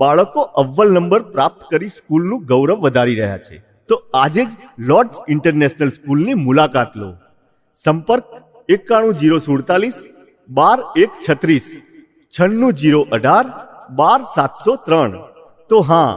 બાળકો અવ્વલ નંબર પ્રાપ્ત કરી સ્કૂલનું ગૌરવ વધારી રહ્યા છે. તો આજે જ લોર્ડ્સ ઇન્ટરનેશનલ સ્કૂલની મુલાકાત લો. સંપર્ક એકાણું જીરો સુડતાલીસ, બાર એક છત્રીસ, છન્નું જીરો અઢાર, બાર સાતસો ત્રણ. તો હા,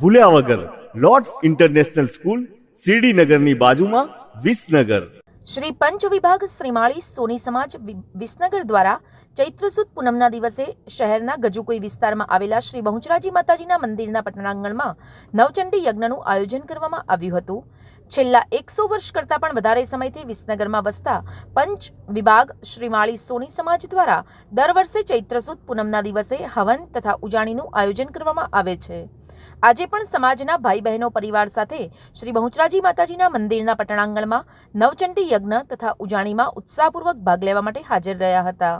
ભૂલ્યા વગર લોર્ડ્સ ઇન્ટરનેશનલ સ્કૂલ શિરડીનગરની બાજુમાં વિસનગર. શ્રી પંચ વિભાગ શ્રીમાળી સોની સમાજ વિસનગર દ્વારા ચૈત્ર સુદ પૂનમના દિવસે શહેરના ગજુકોઈ વિસ્તારમાં આવેલા શ્રી બહુચરાજી માતાજીના મંદિરના પટણાંગણમાં નવચંડી યજ્ઞનું આયોજન કરવામાં આવ્યું હતું. છેલ્લા એકસો વર્ષ કરતાં પણ વધારે સમયથી વિસનગરમાં વસતા પંચ વિભાગ શ્રીમાળી સોની સમાજ દ્વારા દર વર્ષે ચૈત્ર સુદ પૂનમના દિવસે હવન તથા ઉજાણીનું આયોજન કરવામાં આવે છે. આજે પણ સમાજના ભાઈ બહેનો પરિવાર સાથે શ્રી બહુચરાજી માતાજીના મંદિરના પટણાંગણમાં નવચંડી યજ્ઞ તથા ઉજાણીમાં ઉત્સાહપૂર્વક ભાગ લેવા માટે હાજર રહ્યા હતા.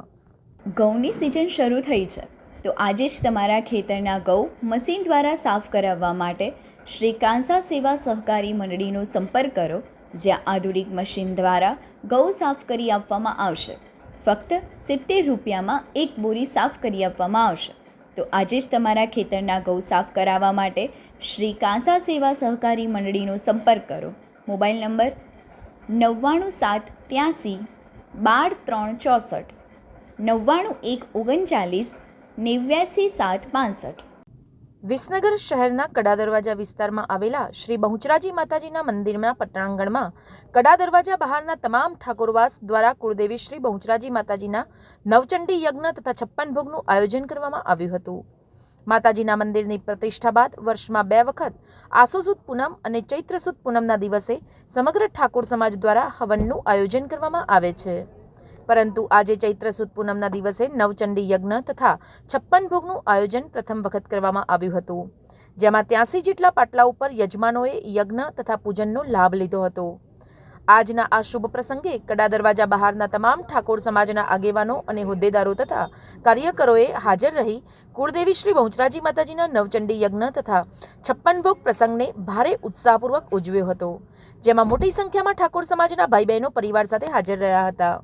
ઘઉંની સિઝન શરૂ થઈ છે. તો આજે જ તમારા ખેતરના ઘઉં મશીન દ્વારા સાફ કરાવવા માટે શ્રી કાંસા સેવા સહકારી મંડળીનો સંપર્ક કરો, જ્યાં આધુનિક મશીન દ્વારા ગૌ સાફ કરી આપવામાં આવશે. ફક્ત સિત્તેર રૂપિયામાં એક બોરી સાફ કરી આપવામાં આવશે. તો આજે જ તમારા ખેતરના ઘઉં સાફ કરાવવા માટે શ્રી કાંસા સેવા સહકારી મંડળીનો સંપર્ક કરો. મોબાઈલ નંબર નવ્વાણું સાત ત્યાંસી બાર ત્રણ ચોસઠ, નવ્વાણું એક ઓગણચાલીસ, નેવ્યાસી સાત પાંસઠ વિસનગર શહેરના કડા દરવાજા વિસ્તારમાં આવેલા શ્રી બહુચરાજી માતાજીના મંદિરના પટ્ટાંગણમાં કડા દરવાજા બહારના તમામ ઠાકોરવાસ દ્વારા કુળદેવી શ્રી બહુચરાજી માતાજીના નવચંડી યજ્ઞ તથા છપ્પન ભોગનું આયોજન કરવામાં આવ્યું હતું. માતાજીના મંદિરની પ્રતિષ્ઠા બાદ વર્ષમાં બે વખત આસોસુદ પૂનમ અને ચૈત્રસુદ પૂનમના દિવસે સમગ્ર ઠાકોર સમાજ દ્વારા હવનનું આયોજન કરવામાં આવે છે. પરંતુ આજે ચૈત્ર સુદ પૂનમના દિવસે નવચંડી યજ્ઞ તથા છપ્પન ભોગનું આયોજન પ્રથમ વખત કરવામાં આવ્યું હતું, જેમાં ત્યાંસી જેટલા પાટલા ઉપર યજમાનોએ યજ્ઞ તથા પૂજનનો લાભ લીધો હતો. આજના આ શુભ પ્રસંગે કડા દરવાજા બહારના તમામ ઠાકોર સમાજના આગેવાનો અને હોદ્દેદારો તથા કાર્યકરોએ હાજર રહી કુળદેવી શ્રી બહુચરાજી માતાજીના નવચંડી યજ્ઞ તથા છપ્પન ભોગ પ્રસંગને ભારે ઉત્સાહપૂર્વક ઉજવ્યો હતો, જેમાં મોટી સંખ્યામાં ઠાકોર સમાજના ભાઈ બહેનો પરિવાર સાથે હાજર રહ્યા હતા.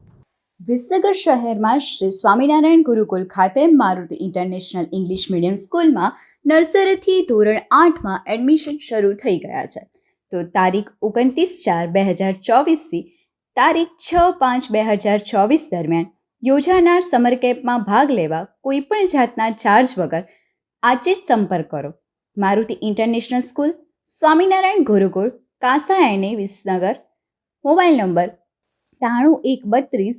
વિસનગર શહેરમાં શ્રી સ્વામિનારાયણ ગુરુકુલ ખાતે મારુતિ ઇન્ટરનેશનલ ઇંગ્લિશ મીડિયમ સ્કૂલમાં નર્સરીથી ધોરણ આઠમાં એડમિશન શરૂ થઈ ગયા છે. તો તારીખ ઓગણત્રીસ ચાર બે હજાર ચોવીસથી તારીખ છ પાંચ બે હજાર ચોવીસ દરમિયાન યોજાનાર સમર કેમ્પમાં ભાગ લેવા કોઈપણ જાતના ચાર્જ વગર આજે જ સંપર્ક કરો. મારુતિ ઇન્ટરનેશનલ સ્કૂલ, સ્વામિનારાયણ ગુરુકુળ કાંસા એને વિસનગર, મોબાઈલ નંબર ત્રાણું એક બત્રીસ